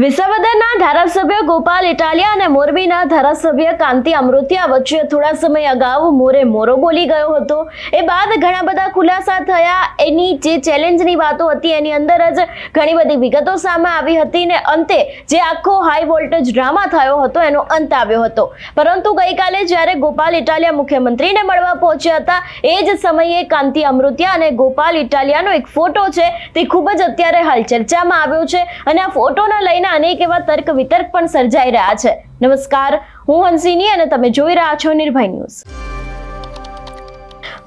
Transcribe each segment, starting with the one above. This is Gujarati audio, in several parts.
વિસાવદરના ધારાસભ્ય ગોપાલ ઇટાલિયા અને મોરબીના ધારાસભ્ય કાંતિ અમૃતિયા વચ્ચે થોડા સમય અગાઉ મોરે મોરો બોલી ગયો હતો. એ બાદ ઘણા બધા ખુલાસા થયા. એની જે ચેલેન્જની વાતો હતી એની અંદર જ ઘણી બધી વિગતો સામે આવી હતી ને અંતે જે આખો હાઈ વોલ્ટેજ ડ્રામા થયો હતો એનો અંત આવ્યો હતો. પરંતુ ગઈકાલે જ્યારે ગોપાલ ઇટાલિયા મુખ્યમંત્રીને મળવા પહોંચ્યા હતા, એ જ સમયે કાંતિ અમૃતિયા અને ગોપાલ ઇટાલિયાનો એક ફોટો છે તે ખૂબ જ અત્યારે હાલ ચર્ચામાં આવ્યો છે. અને આ ફોટોને લઈને અનેક એવા તર્ક વિતર્ક પણ સર્જાઈ રહ્યા છે. નમસ્કાર, હું હંસિની અને તમે જોઈ રહ્યા છો નિર્ભય ન્યૂઝ.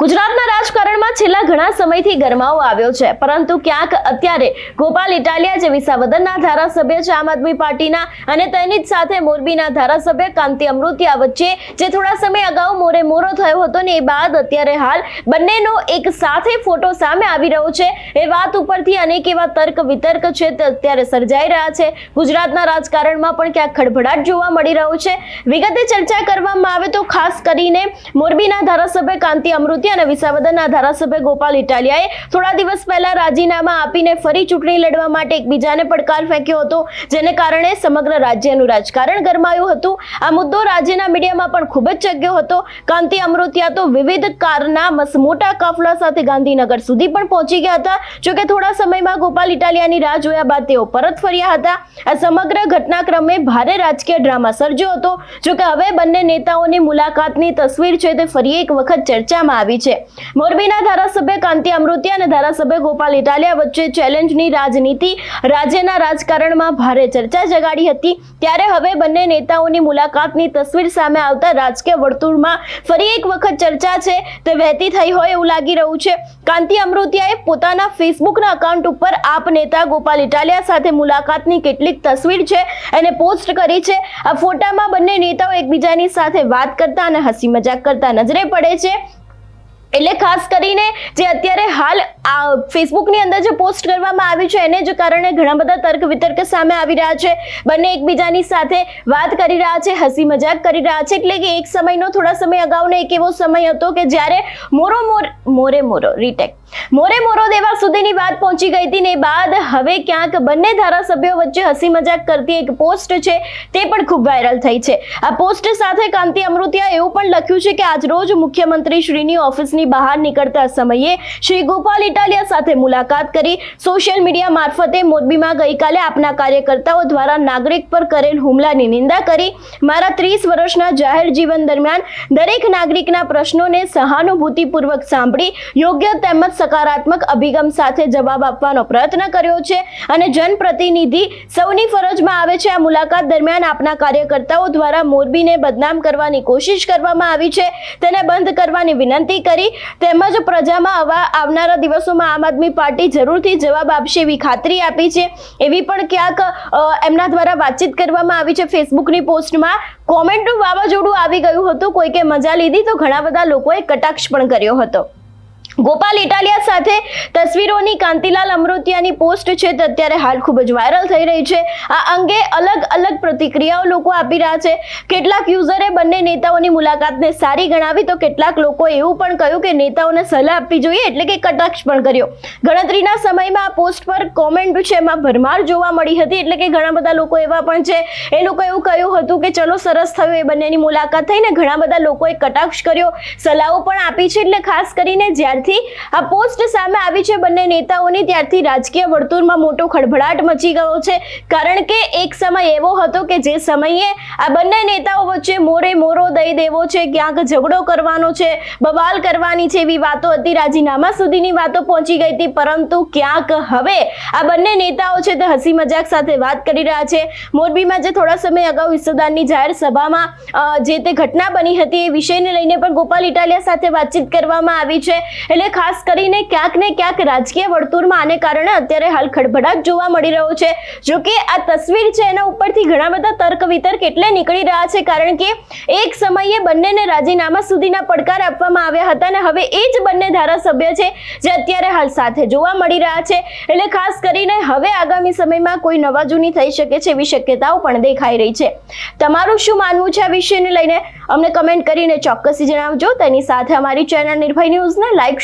ગુજરાતના રાજકારણમાં છેલ્લા ઘણા સમયથી ગરમાવો આવ્યો છે, પરંતુ ક્યાંક અત્યારે ગોપાલ ઇટાલિયા જે વિસાવદરના ધારાસભ્ય છે, આમ આદમી પાર્ટીના અને તેની જ સાથે મોરબીના ધારાસભ્ય કાંતિ અમૃતિયા વચ્ચે જે થોડા સમય અગાઉ મોરે મોરો થયો હતો ને એ બાદ અત્યારે હાલ બંનેનો એક સાથે ફોટો સામે આવી રહ્યો છે. એ વાત ઉપરથી અનેક એવા તર્ક વિતર્ક છે તે અત્યારે સર્જાઈ રહ્યા છે. ગુજરાતના રાજકારણમાં પણ ક્યાંક ખડભડાટ જોવા મળી રહ્યો છે. વિગતે ચર્ચા કરવામાં આવે તો ખાસ કરીને મોરબીના ધારાસભ્ય કાંતિ અમૃતિયા અને વિસાવદરના ધારાસભ્ય ગોપાલ ઇટાલિયાએ થોડા દિવસ પહેલા રાજીનામા આપીને ફરી ચૂંટણી લડવા માટે એકબીજાને પડકાર ફેંક્યો હતો, જેને કારણે સમગ્ર રાજ્યનું રાજકારણ ગરમાયું હતું. આ મુદ્દો રાજ્યના મીડિયામાં પણ ખૂબ જ ચગ્યો હતો. કાંતિ અમૃતિયા તો વિવિધ કારના મસમોટા કાફલા સાથે ગાંધીનગર સુધી પણ પહોંચી ગયા હતા. જોકે થોડા સમયમાં ગોપાલ ઇટાલિયાની રાહ જોયા બાદ તેઓ પરત ફર્યા હતા. આ સમગ્ર ઘટનાક્રમે ભારે રાજકીય ડ્રામા સર્જ્યો હતો. જોકે હવે બંને નેતાઓની મુલાકાતની તસવીર છે તે ફરી એક વખત ચર્ચામાં આવી છે. મોરબીના ધારાસભ્ય કાંતિ અમૃતિયા અને ધારાસભ્ય ગોપાલ ઇટાલિયા વચ્ચે ચેલેન્જની રાજનીતિ રાજ્યના રાજકારણમાં ભારે ચર્ચા જગાડી હતી. ત્યારે હવે બંને નેતાઓની મુલાકાતની તસવીર સામે આવતા રાજકીય વર્તુળમાં ફરી એક વખત ચર્ચા છે. તે વહેતી થઈ હોય એવું લાગી રહ્યું છે. કાંતિ અમૃતિયાએ પોતાના ફેસબુકના અકાઉન્ટ ઉપર આપ નેતા ગોપાલ ઇટાલિયા સાથે મુલાકાતની કેટલીક તસવીર છે એને પોસ્ટ કરી છે. આ ફોટામાં બંને નેતાઓ એકબીજાની સાથે વાત કરતા અને હસી મજાક કરતા નજરે પડે છે. એટલે ખાસ કરીને જે અત્યારે હાલ, આ ફેસબુકની અંદર જે પોસ્ટ કરવામાં આવી છે, એને જ કારણે ઘણા બધા તર્ક વિતર્ક સામે આવી રહ્યા છે. બંને એકબીજાની સાથે વાત કરી રહ્યા છે, હસી મજાક કરી રહ્યા છે. એટલે કે એક સમયનો થોડા સમય અગાઉનો એક એવો સમય હતો કે જ્યારે મોરો મોર, મોરે મોરો રીટેક મોરે મોરો દેવા સુધીની વાત પહોંચી ગઈ હતી ને બાદ હવે ક્યાંક બંને ધારાસભ્યો વચ્ચે હસી મજાક કરતી એક પોસ્ટ છે, તે પણ ખૂબ વાયરલ થઈ છે. આ પોસ્ટ સાથે કાંતિ અમૃતિયા એવું પણ લખ્યું છે કે આજરોજ મુખ્યમંત્રી શ્રીની ઓફિસની બહાર નીકળતા સમયે શ્રી ગોપાલ ઇટાલિયા સાથે મુલાકાત કરી. સોશિયલ મીડિયા મારફતે મોરબીમાં ગઈકાલે આપના કાર્યકર્તાઓ દ્વારા નાગરિક પર કરેલ હુમલાની નિંદા કરી. મારા ત્રીસ વર્ષના જાહેર જીવન દરમિયાન દરેક નાગરિકના પ્રશ્નોને સહાનુભૂતિપૂર્વક સાંભળી, યોગ્ય તેમજ સકારાત્મક અભિગમ સાથે જવાબ આપવાનો પ્રયત્ન કર્યો છે અને જનપ્રતિનિધિ સૌની ફરજમાં આવે છે આ મુલાકાત દરમિયાન આપના કાર્યકર્તાઓ દ્વારા મોરબીને બદનામ કરવાની કોશિશ કરવામાં આવી છે. તેને બંધ કરવાની વિનંતી કરી. તેમજ પ્રજામાં આવા આવનારા દિવસોમાં આમ આદમી પાર્ટી જરૂરથી જવાબ આપશે એવી ખાતરી આપી છે. એવી પણ ક્યાંક એમના દ્વારા વાતચીત કરવામાં આવી છે. ફેસબુકની પોસ્ટમાં કોમેન્ટનું વાવાઝોડું આવી ગયું હતું. કોઈકે મજા લીધી તો ઘણા બધા લોકોએ કટાક્ષ પણ કર્યો હતો. ગોપાલ ઇટાલિયા સાથે તસવીરોની કાંતિલાલ અમૃતિયાની પોસ્ટ છે તે અત્યારે હાલ ખૂબ જ વાયરલ થઈ રહી છે. આ અંગે અલગ અલગ પ્રતિક્રિયાઓ લોકો આપી રહ્યા છે. કેટલાક યુઝરે બંને નેતાઓની મુલાકાતને સારી ગણાવી તો કેટલાક લોકોએ એવું પણ કહ્યું કે નેતાઓને સલાહ આપવી જોઈએ એટલે કે કટાક્ષ પણ કર્યો. ગણતરીના સમયમાં આ પોસ્ટ પર કોમેન્ટ છે, એમાં ભરમાર જોવા મળી હતી એટલે કે ઘણા બધા લોકો એવા પણ છે. એ લોકો એવું કહ્યું હતું કે ચલો સરસ થયું એ બંનેની મુલાકાત થઈને ઘણા બધા લોકોએ કટાક્ષ કર્યો. સલાહો પણ આપી છે એટલે ખાસ કરીને જ્યારથી આ પોસ્ટ સામે આવી છે બંને નેતાઓની. ત્યારથી રાજકીય વર્તુળમાં મોટો ખળભળાટ મચી ગયો છે. કારણ કે એક સમય એવો હતો કે જે સમયે આ બંને નેતાઓ વચ્ચે મોરે મોરો દઈ દેવો છે, ક્યાંક ઝઘડો કરવાનો છે બવાલ કરવાની છે એવી વાતો હતી. રાજીનામા સુધીની વાતો પહોંચી ગઈ હતી, પરંતુ ક્યાંક હવે આ બંને નેતાઓ છે તે હસી મજાક સાથે વાત કરી રહ્યા છે. મોરબીમાં જે થોડા સમય અગાઉ ઈસુદાનની જાહેર સભામાં જે તે ઘટના બની હતી એ વિષયને લઈને પણ ગોપાલ ઇટાલિયા સાથે વાતચીત કરવામાં આવી છે. એટલે ખાસ કરીને ક્યાંક ને ક્યાંક રાજકીય વર્તુળમાં આને કારણે અત્યારે હાલ ખડભડાટ જોવા મળી રહ્યો છે. જો કે આ તસવીર છે, એના ઉપરથી ઘણા બધા તર્ક વિતર્ક એટલે નીકળી રહ્યા છે, કારણ કે એક સમયે બંનેને રાજીનામા સુધીના પડકાર આપવામાં આવ્યા હતા અને હવે એ જ બંને ધારાસભ્ય છે, જે અત્યારે હાલ સાથે જોવા મળી રહ્યા છે. એટલે ખાસ કરીને હવે આગામી સમયમાં કોઈ નવા જૂની થઈ શકે છે એવી શક્યતાઓ પણ દેખાઈ રહી છે. તમારું શું માનવું છે આ વિષયને લઈને? અમને કમેન્ટ કરીને ચોક્કસથી જણાવજો. તેની સાથે અમારી ચેનલ નિર્ભય ન્યૂઝને લાઇક